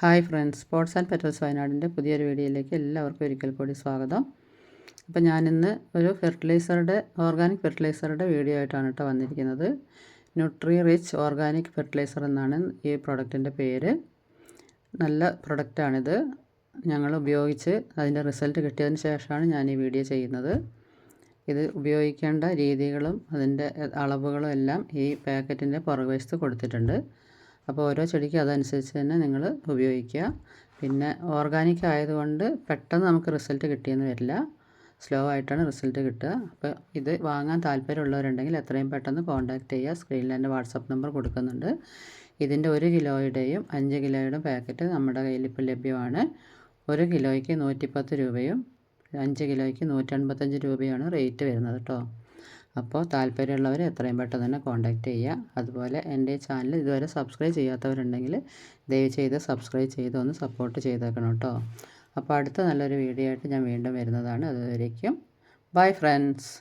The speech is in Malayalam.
Hi friends sports and petals വയനാടിന്റെ പുതിയൊരു വീഡിയോയിലേക്ക് എല്ലാവർക്കും ഒരിക്കൽ കൂടി സ്വാഗതം. അപ്പോൾ ഞാനിന്ന് ഒരു ഫെർട്ടിലൈസറുടെ ഓർഗാനിക് ഫെർട്ടിലൈസറുടെ വീഡിയോ ആയിട്ടാണ് കേട്ടോ വന്നിരിക്കുന്നത്. ന്യൂട്രി റിച്ച് ഓർഗാനിക് ഫെർട്ടിലൈസർ എന്നാണ് ഈ പ്രൊഡക്റ്റിന്റെ പേര്. നല്ല പ്രൊഡക്റ്റാണിത്. ഞങ്ങൾ ഉപയോഗിച്ച് അതിന്റെ റിസൾട്ട് കിട്ടിയതിന് ശേഷമാണ് ഞാൻ ഈ വീഡിയോ ചെയ്യുന്നത്. ഇത് ഉപയോഗിക്കേണ്ട രീതികളും അതിന്റെ അളവുകളും എല്ലാം ഈ പാക്കറ്റിന്റെ പുറകുവശത്ത് കൊടുത്തിട്ടുണ്ട്. അപ്പോൾ ഓരോ ചെടിക്കും അതനുസരിച്ച് തന്നെ നിങ്ങൾ ഉപയോഗിക്കുക. പിന്നെ ഓർഗാനിക് ആയതുകൊണ്ട് പെട്ടെന്ന് നമുക്ക് റിസൾട്ട് കിട്ടിയെന്ന് വരില്ല. സ്ലോ ആയിട്ടാണ് റിസൾട്ട് കിട്ടുക. അപ്പോൾ ഇത് വാങ്ങാൻ താല്പര്യമുള്ളവരുണ്ടെങ്കിൽ എത്രയും പെട്ടെന്ന് കോൺടാക്റ്റ് ചെയ്യുക. സ്ക്രീനിൽ എന്റെ വാട്സപ്പ് നമ്പർ കൊടുക്കുന്നുണ്ട്. ഇതിന്റെ ഒരു കിലോയുടെയും അഞ്ച് കിലോയുടെയും പാക്കറ്റ് നമ്മുടെ കയ്യിൽ ഇപ്പോൾ ലഭ്യമാണ്. ഒരു കിലോയ്ക്ക് നൂറ്റിപ്പത്ത് രൂപയും അഞ്ച് കിലോയ്ക്ക് നൂറ്റൻപത്തഞ്ച് രൂപയാണ് റേറ്റ് വരുന്നത് കേട്ടോ. അപ്പോൾ താല്പര്യമുള്ളവർ എത്രയും പെട്ടെന്ന് തന്നെ കോൺടാക്റ്റ് ചെയ്യുക. അതുപോലെ എന്റെ ചാനൽ ഇതുവരെ സബ്സ്ക്രൈബ് ചെയ്യാത്തവരുണ്ടെങ്കിൽ ദയവ് ചെയ്ത് സബ്സ്ക്രൈബ് ചെയ്ത് ഒന്ന് സപ്പോർട്ട് ചെയ്തേക്കണം കേട്ടോ. അപ്പോൾ അടുത്ത നല്ലൊരു വീഡിയോ ആയിട്ട് ഞാൻ വീണ്ടും വരുന്നതാണ്. അതുവരേക്കും ബൈ ഫ്രണ്ട്സ്